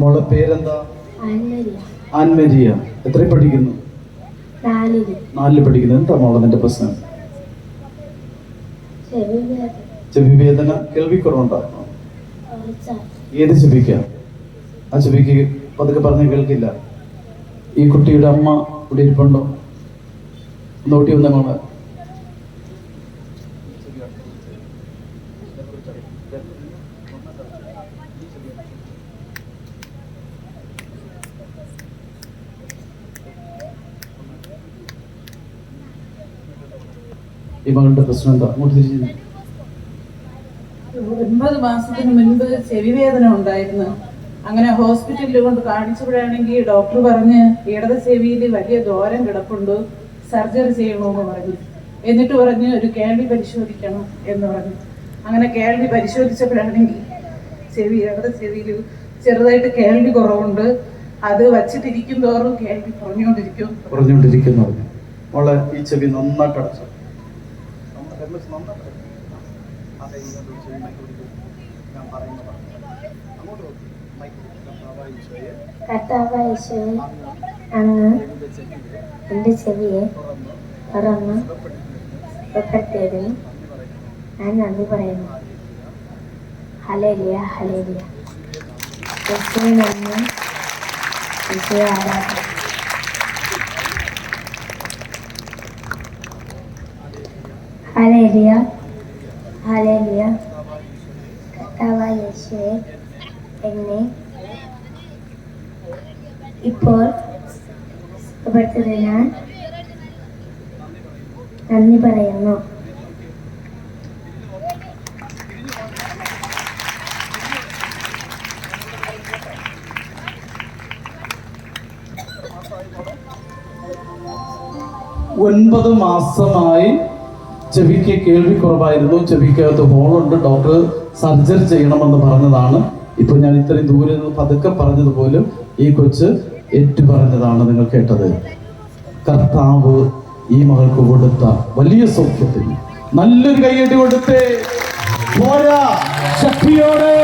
മോളെ പേരെന്താ? ആൻമരിയ എത്ര പഠിക്കുന്നു? നാലിൽ. പഠിക്കുന്നു. എന്താ മോളെ നിന്റെ പ്രശ്നം? ചെവി വേദന. കേൾവി കുറച്ചാൽ ഏത് ചെവിക്ക? ആ ചെവിക്ക് പതുക്കെ പറഞ്ഞ് കേൾക്കില്ല. ഈ കുട്ടിയുടെ അമ്മ ഇവിടെ ഇരിപ്പുണ്ടോ? നോട്ടി വന്ന മോളെ. ഈ മകളുടെ പ്രശ്നം എന്താ? അങ്ങോട്ട് തിരിച്ചു ഒൻപത് മാസത്തിന് മുൻപ് ചെവി വേദന ഉണ്ടായിരുന്നു. അങ്ങനെ ഹോസ്പിറ്റലിൽ കൊണ്ട് കാണിച്ചപ്പോഴാണെങ്കിൽ ഡോക്ടർ പറഞ്ഞ് ഇടത് ചെവിയിൽ വലിയ ദോരം കിടപ്പുണ്ട് സർജറി ചെയ്യണമെന്ന് പറഞ്ഞു. എന്നിട്ട് പറഞ്ഞ് ഒരു കേൾവി പരിശോധിക്കണം എന്ന് പറഞ്ഞു. അങ്ങനെ കേൾവി പരിശോധിച്ചപ്പോഴാണെങ്കിൽ ചെവി ഇടത് ചെവിയിൽ ചെറുതായിട്ട് കേൾവി കുറവുണ്ട്. അത് വച്ചിട്ടിരിക്കും തോറും കേൾവി കുറഞ്ഞുകൊണ്ടിരിക്കും. കുറഞ്ഞുകൊണ്ടിരിക്കുന്നു. മോളെ ഈ ചെവി നന്നായിട്ട് അടച്ചു. കർത്താവായ യേശുവേ അങ്ങ് എന്റെ ചെവിയെ തുറന്ന് സുഖപ്പെടുത്തിയതിന് ഞാൻ നന്ദി പറയുന്നു ഹലേലിയ ഹലേലിയ യേശുവെ നന്ദി യേശുവെ ആരാധന ഹലേലിയ ഹലേലിയ കർത്താവായ യേശുവെ എന്നെ ഇപ്പോൾ സുഖപ്പെടുത്തതിനാൽ നന്ദി പറയുന്നു. ഒൻപത് മാസമായി ചെവിക്ക് കേൾവി കുറവായിരുന്നു ചെവിക്കകത്ത് ഹോളുണ്ട്. ഡോക്ടർ സർജറി ചെയ്യണമെന്ന് പറഞ്ഞതാണ്. ഇപ്പൊ ഞാൻ ഇത്രയും ദൂരെ നിന്ന് പതുക്കെ പറഞ്ഞതുപോലും ഈ കൊച്ച് ഏറ്റു പറഞ്ഞതാണ് നിങ്ങൾ കേട്ടത്. കർത്താവ് ഈ മകൾക്ക് കൊടുത്ത വലിയ സൗഖ്യത്തിന് നല്ലൊരു കൈയടി കൊടുത്തേ. പോരാ. ശക്തിയോടെ.